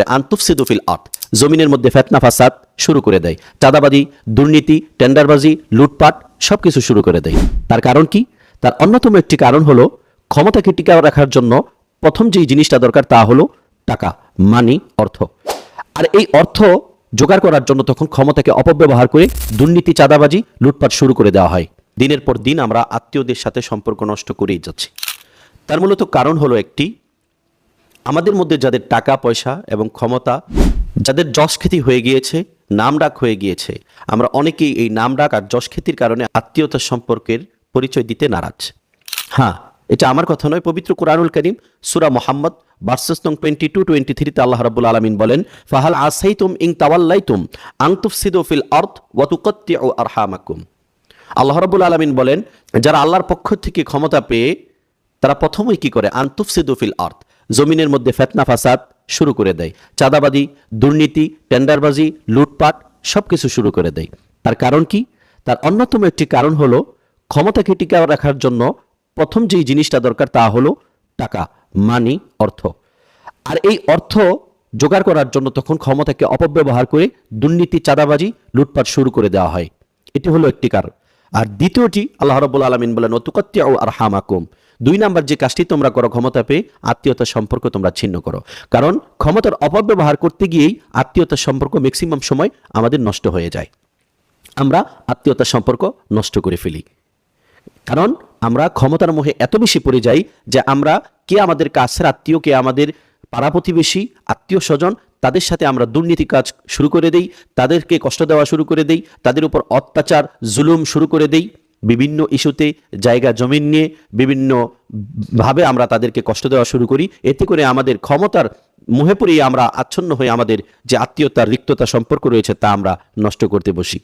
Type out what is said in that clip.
করে আন্তুফসিদুফিল আর্থ জমিনের মধ্যে ফেতনা ফাসাদ শুরু করে দেয়। চাঁদাবাজি, দুর্নীতি, টেন্ডারবাজি, লুটপাট সবকিছু শুরু করে দেয়। তার কারণ কি? তার অন্যতম একটি কারণ হলো ক্ষমতাকে টিকা রাখার জন্য প্রথম যেই জিনিসটা দরকার তা হলো টাকা মানি অর্থ। আর এই অর্থ জোগাড় করার জন্য তখন ক্ষমতাকে অপব্যবহার করে দুর্নীতি, চাঁদাবাজি, লুটপাট শুরু করে দেওয়া হয়। দিনের পর দিন আমরা আত্মীয়দের সাথে সম্পর্ক নষ্ট করেই যাচ্ছি। তার মূলত কারণ হলো একটি আমাদের মধ্যে যাদের টাকা, পয়সা এবং ক্ষমতা, যাদের যশ খ্যাতি হয়ে গিয়েছে নাম ডাক হয়ে গিয়েছে, আমরা অনেকেই এই নাম ডাক আর যশ খ্যাতির কারণে আত্মীয়তার সম্পর্কের পরিচয় দিতে নারাজ। হ্যাঁ এটা আমার কথা নয়, পবিত্র কুরআনুল করিম, সুরা মোহাম্মদ, ভার্সেস নং টোয়েন্টি টু টোয়েন্টি থ্রিতে আল্লাহ রাবুল আলমিন বলেন, ফাহাল আসাইতুম ইং তাওয়াল্লাইতুম আং তুফসিদু ফিল আর্থ ওয়া তুকাত্তিউ আরহামাকুম। আল্লাহ রাবুল আলমিন বলেন, যারা আল্লাহর পক্ষ থেকে ক্ষমতা পেয়ে, তারা প্রথমেই কি করে? আন্তুফসিদুফিল আর্থ জমিনের মধ্যে ফেতনা ফাসাদ শুরু করে দেয়। চাঁদাবাজি, দুর্নীতি, টেন্ডারবাজি, লুটপাট সবকিছু শুরু করে দেয়। তার কারণ কি? তার অন্যতম একটি কারণ হলো ক্ষমতাকে টিকা রাখার জন্য প্রথম যেই জিনিসটা দরকার তা হলো টাকা মানি অর্থ। আর এই অর্থ জোগাড় করার জন্য তখন ক্ষমতাকে অপব্যবহার করে দুর্নীতি, চাঁদাবাজি, লুটপাট শুরু করে দেওয়া হয়। এটি হলো একটি কারণ। আর দ্বিতীয়টি আল্লাহ রব্বুল আলমিন বলেন অতুকাত্তিয়া ও আর হামাকুম দুই নাম্বার যে কাজটি তোমরা করো, ক্ষমতা পেয়ে আত্মীয়তার সম্পর্ক তোমরা ছিন্ন করো। কারণ ক্ষমতার অপব্যবহার করতে গিয়েই আত্মীয়তার সম্পর্ক ম্যাক্সিমাম সময় আমাদের নষ্ট হয়ে যায়। আমরা আত্মীয়তার সম্পর্ক নষ্ট করে ফেলি। কারণ আমরা ক্ষমতার মোহে এত বেশি পড়ে যাই যে আমরা কে আমাদের কাছের আত্মীয়, কে আমাদের পাড়া প্রতিবেশী, আত্মীয় স্বজন, তাদের সাথে আমরা দুর্নীতি কাজ শুরু করে দেই, তাদেরকে কষ্ট দেওয়া শুরু করে দেই, তাদের উপর অত্যাচার, জুলুম শুরু করে দেই। বিভিন্ন ইস্যুতে জায়গা, জমিন নিয়ে বিভিন্ন ভাবে আমরা তাদেরকে কষ্ট দেওয়া শুরু করি। এতে করে আমাদের ক্ষমতার মুহে পড়েই আমরা আচ্ছন্ন হয়ে আমাদের যে আত্মীয়তার রিক্ততা সম্পর্ক রয়েছে তা আমরা নষ্ট করতে বসি।